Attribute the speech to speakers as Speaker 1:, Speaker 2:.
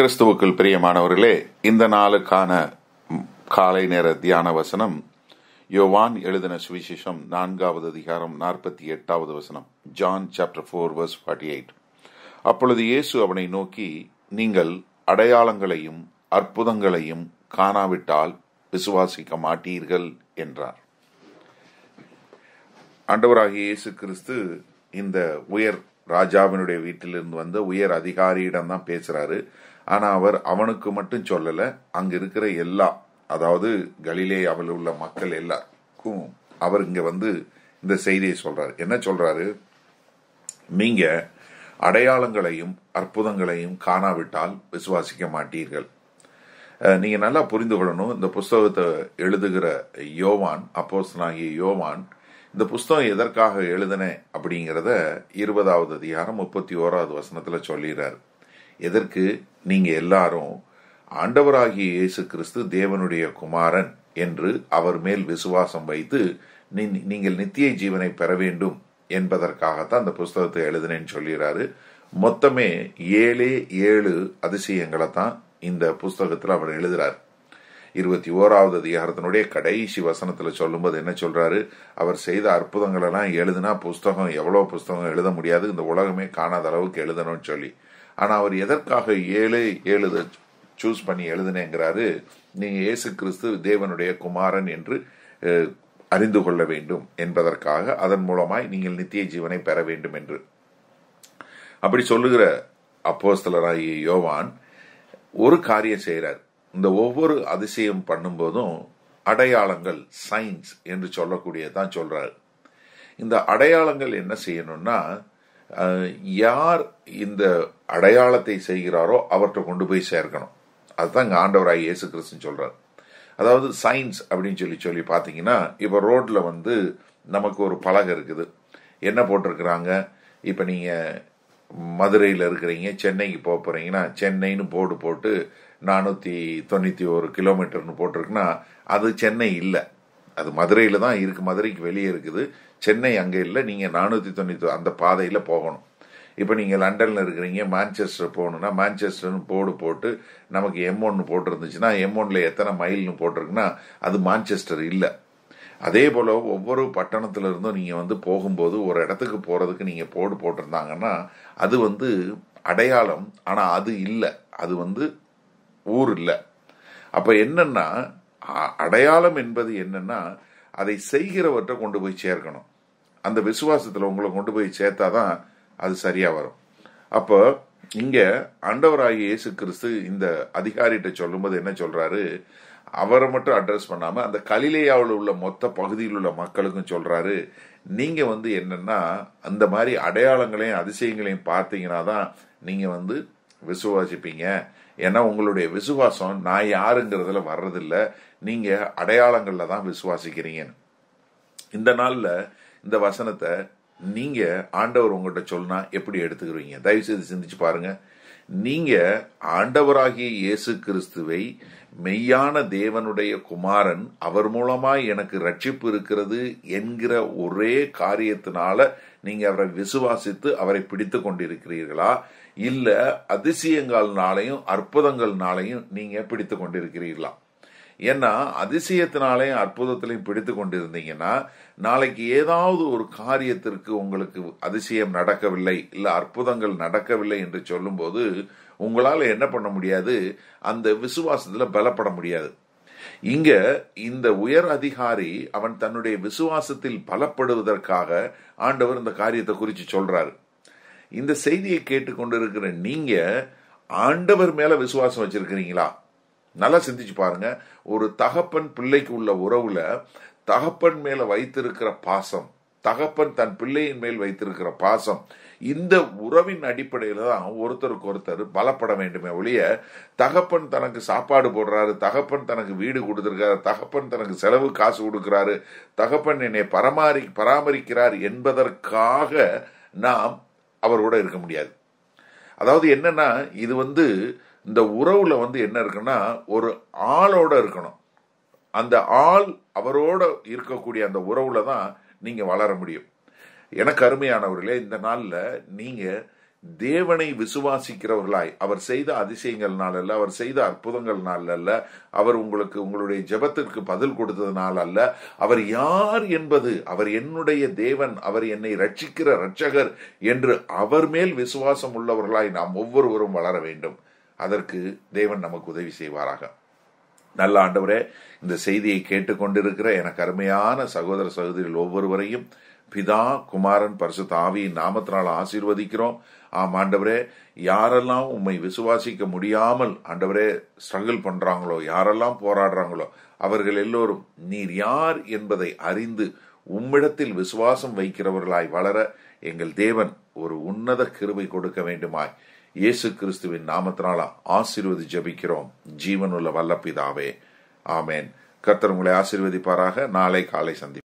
Speaker 1: கிறிஸ்துவுக்குள் பிரியமானவர்களே இந்த நாளுக்கான காலை நேர தியான வசனம் யோவான் எழுதின சுவிசேஷம் நான்காவது அதிகாரம் நாற்பத்தி எட்டாவது வசனம் John chapter four verse forty eight. அப்பொழுது இயேசு அவனை நோக்கி நீங்கள் அடையாளங்களையும் அற்புதங்களையும் காணாவிட்டால் விசுவாசிக்க மாட்டீர்கள் என்றார். ஆண்டவராகிய இயேசு கிறிஸ்து இந்த உயர் ராஜாவினுடைய வீட்டிலிருந்து வந்த உயர் அதிகாரியிடம் தான் பேசுறாரு. ஆனா அவர் அவனுக்கு மட்டும் சொல்லல. அங்க இருக்கிற எல்லா அதாவது கலிலேயாவில் உள்ள மக்கள் எல்லாருக்கும் அவர் இங்க வந்து இந்த செய்தியை சொல்றாரு. என்ன சொல்றாரு? நீங்க அடையாளங்களையும் அற்புதங்களையும் காணாவிட்டால் விசுவாசிக்க மாட்டீர்கள். நீங்க நல்லா புரிந்து கொள்ளணும். இந்த புஸ்தகத்தை எழுதுகிற யோவான் அப்போஸ்தனாகிய யோவான் இந்த புஸ்தகம் எதற்காக எழுதினேன் அப்படிங்கிறத இருபதாவது அதிகாரம் முப்பத்தி ஓராவது வசனத்துல சொல்லிடுறாரு எதற்கு? நீங்க எல்லாரும் ஆண்டவராகிய இயேசு கிறிஸ்து தேவனுடைய குமாரன் என்று அவர் மேல் விசுவாசம் வைத்து நீங்கள் நித்திய ஜீவனை பெற வேண்டும் என்பதற்காகத்தான் அந்த புஸ்தகத்தை எழுதினேன்னு சொல்லிடுறாரு மொத்தமே ஏழே ஏழு அதிசயங்களை தான் இந்த புஸ்தகத்தில் அவர் எழுதுறார். இருபத்தி ஓராவது அதிகாரத்தினுடைய கடைசி வசனத்துல சொல்லும்போது என்ன சொல்றாரு? அவர் செய்த அற்புதங்கள் எல்லாம் எழுதுனா புஸ்தகம் எவ்வளவு புஸ்தகம் எழுத முடியாது இந்த உலகமே காணாத அளவுக்கு எழுதணும்னு சொல்லி. ஆனா அவர் எதற்காக ஏழு ஏழு சூஸ் பண்ணி எழுதுனேங்கிறாரு? நீங்கள் இயேசு கிறிஸ்து தேவனுடைய குமாரன் என்று அறிந்து கொள்ள வேண்டும் என்பதற்காக அதன் மூலமாய் நீங்கள் நித்திய ஜீவனை பெற வேண்டும் என்று. அப்படி சொல்லுகிற அப்போஸ்தலராகிய யோவான் ஒரு காரியம் செய்கிறார் இந்த ஒவ்வொரு அதிசயம் பண்ணும்போதும் அடையாளங்கள் சயின்ஸ் என்று சொல்லக்கூடியதான் சொல்றாரு. இந்த அடையாளங்கள் என்ன செய்யணும்னா யார் இந்த அடையாளத்தை செய்கிறாரோ அவர்கிட்ட கொண்டு போய் சேர்க்கணும். அதுதான் இங்க ஆண்டவராய் இயேசு கிறிஸ்துன்னு சொல்றாரு. அதாவது சயின்ஸ் அப்படின்னு சொல்லி சொல்லி பார்த்தீங்கன்னா இப்போ ரோட்ல வந்து நமக்கு ஒரு பலகை இருக்குது. என்ன போட்டிருக்கிறாங்க? இப்போ நீங்க மதுரையில் இருக்கிறீங்க சென்னைக்கு போக போறீங்கன்னா சென்னைன்னு போர்டு போட்டு நானூற்றி தொண்ணூற்றி ஒரு கிலோமீட்டர்னு போட்டிருக்குன்னா அது சென்னை இல்லை. அது மதுரையில் தான் இருக்கு. மதுரைக்கு வெளியே இருக்குது. சென்னை அங்கே இல்லை. நீங்கள் நானூற்றி தொண்ணூற்றி அந்த பாதையில் போகணும். இப்போ நீங்கள் லண்டனில் இருக்கிறீங்க மான்செஸ்டர் போகணுன்னா மான்செஸ்டர்னு போர்டு போட்டு நமக்கு எம் ஒன்று போட்டிருந்துச்சுன்னா எம் ஒன்ல எத்தனை மைல்னு போட்டிருக்குன்னா அது மான்செஸ்டர் இல்லை. அதே போல் ஒவ்வொரு பட்டணத்தில் இருந்தும் நீங்கள் வந்து போகும்போது ஒரு இடத்துக்கு போகிறதுக்கு நீங்கள் போர்டு போட்டிருந்தாங்கன்னா அது வந்து அடையாளம். ஆனால் அது இல்லை. அது வந்து ஊர் இல்லை அப்ப என்னன்னா அடையாளம் என்பது என்னன்னா அதை செய்கிறவற்றை கொண்டு போய் சேர்க்கணும். அந்த விசுவாசத்துல உங்களை கொண்டு போய் சேர்த்தாதான் அது சரியா வரும். அப்போ இங்க ஆண்டவராகிய இயேசு கிறிஸ்து இந்த அதிகாரிகிட்ட சொல்லும்போது என்ன சொல்றாரு? அவரை மட்டும் அட்ரஸ் பண்ணாம அந்த கலிலேயாவில் உள்ள மொத்த பகுதியில் உள்ள மக்களுக்கும் சொல்றாரு நீங்க வந்து என்னன்னா அந்த மாதிரி அடையாளங்களையும் அதிசயங்களையும் பார்த்தீங்கன்னா தான் நீங்க வந்து விசுவாசிப்பீங்க. ஏன்னா உங்களுடைய விசுவாசம் நான் யாருங்கிறதுல வர்றதில்ல. நீங்க அடையாளங்கள்ல தான் விசுவாசிக்கிறீங்க. இந்த நாள்ல இந்த வசனத்தை நீங்க ஆண்டவர் உங்கள்கிட்ட சொன்னா எப்படி எடுத்துக்கிறீங்க? தயவு செய்து சிந்திச்சு பாருங்க. நீங்க ஆண்டவராகிய இயேசு கிறிஸ்துவை மெய்யான தேவனுடைய குமாரன் அவர் மூலமாய் எனக்கு ரட்சிப்பு இருக்கிறது என்கிற ஒரே காரியத்தினால நீங்க அவரை விசுவாசித்து அவரை பிடித்து கொண்டிருக்கிறீர்களா? இல்ல அதிசயங்கள்னாலையும் அற்புதங்கள்னாலையும் நீங்க பிடித்து கொண்டிருக்கிறீர்களா? ஏன்னா அதிசயத்தினாலையும் அற்புதத்திலையும் பிடித்து கொண்டிருந்தீங்கன்னா நாளைக்கு ஏதாவது ஒரு காரியத்திற்கு உங்களுக்கு அதிசயம் நடக்கவில்லை இல்ல அற்புதங்கள் நடக்கவில்லை என்று சொல்லும்போது உங்களால் என்ன பண்ண முடியாது? அந்த விசுவாசத்துல பலப்பட முடியாது. இங்க இந்த உயர் அதிகாரி அவன் தன்னுடைய விசுவாசத்தில் பலப்படுவதற்காக ஆண்டவர் இந்த காரியத்தை குறித்து சொல்றாரு. இந்த செய்தியை கேட்டுக்கொண்டிருக்கிற நீங்க ஆண்டவர் மேல விசுவாசம் வச்சிருக்கிறீங்களா? நல்லா சிந்திச்சு பாருங்க. ஒரு தகப்பன் பிள்ளைக்கு உள்ள உறவுல தகப்பன் மேல வைத்திருக்கிற பாசம் தகப்பன் தன் பிள்ளையின் மேல் வைத்திருக்கிற பாசம் இந்த உறவின் அடிப்படையில தான் ஒருத்தருக்கு ஒருத்தர் பலப்பட வேண்டுமே ஒழிய தகப்பன் தனக்கு சாப்பாடு போடுறாரு தகப்பன் தனக்கு வீடு கொடுத்துருக்காரு தகப்பன் தனக்கு செலவு காசு கொடுக்கிறாரு தகப்பன் என்னை பராமரி பராமரிக்கிறார் என்பதற்காக நாம் அவரோட இருக்க முடியாது. அதாவது என்னன்னா இது வந்து இந்த உறவுல வந்து என்ன இருக்குன்னா ஒரு ஆளோட இருக்கணும். அந்த ஆள் அவரோட இருக்கக்கூடிய அந்த உறவுல தான் நீங்க வளர முடியும். எனக்கு அருமையானவர்களே இந்த நாள்ல நீங்க தேவனை விசுவாசிக்கிறவர்களாய் அவர் செய்த அதிசயங்கள்னால் அல்ல அவர் செய்த அற்புதங்கள்னால் அல்ல அவர் உங்களுக்கு உங்களுடைய ஜபத்திற்கு பதில் கொடுத்ததுனால் அல்ல அவர் யார் என்பது அவர் என்னுடைய தேவன் அவர் என்னை ரட்சிக்கிற ரட்சகர் என்று அவர் மேல் விசுவாசம் உள்ளவர்களாய் நாம் ஒவ்வொருவரும் வளர வேண்டும். அதற்கு தேவன் நமக்கு உதவி செய்வாராக. நல்ல ஆண்டவரே இந்த செய்தியை கேட்டுக்கொண்டிருக்கிற எனக்கு அருமையான சகோதர சகோதரிகள் ஒவ்வொருவரையும் பிதா குமாரன் பரிசு தாவியின் நாமத்தினால் ஆசீர்வதிக்கிறோம். ஆம் ஆண்டவரே யாரெல்லாம் உம்மை விசுவாசிக்க முடியாமல் ஆண்டவரே ஸ்ட்ரகிள் பண்றாங்களோ யாரெல்லாம் போராடுறாங்களோ அவர்கள் எல்லோரும் நீர் யார் என்பதை அறிந்து உம்மிடத்தில் விசுவாசம் வைக்கிறவர்களாய் வளர எங்கள் தேவன் ஒரு உன்னத கிருவை கொடுக்க வேண்டுமாய். இயேசு கிறிஸ்துவின் நாமத்தினால ஆசீர்வதி ஜபிக்கிறோம். ஜீவனுள்ள வல்லப்பிதாவே. ஆமேன். கர்த்தர் உங்களை ஆசீர்வதிப்பாராக. நாளை காலை சந்தி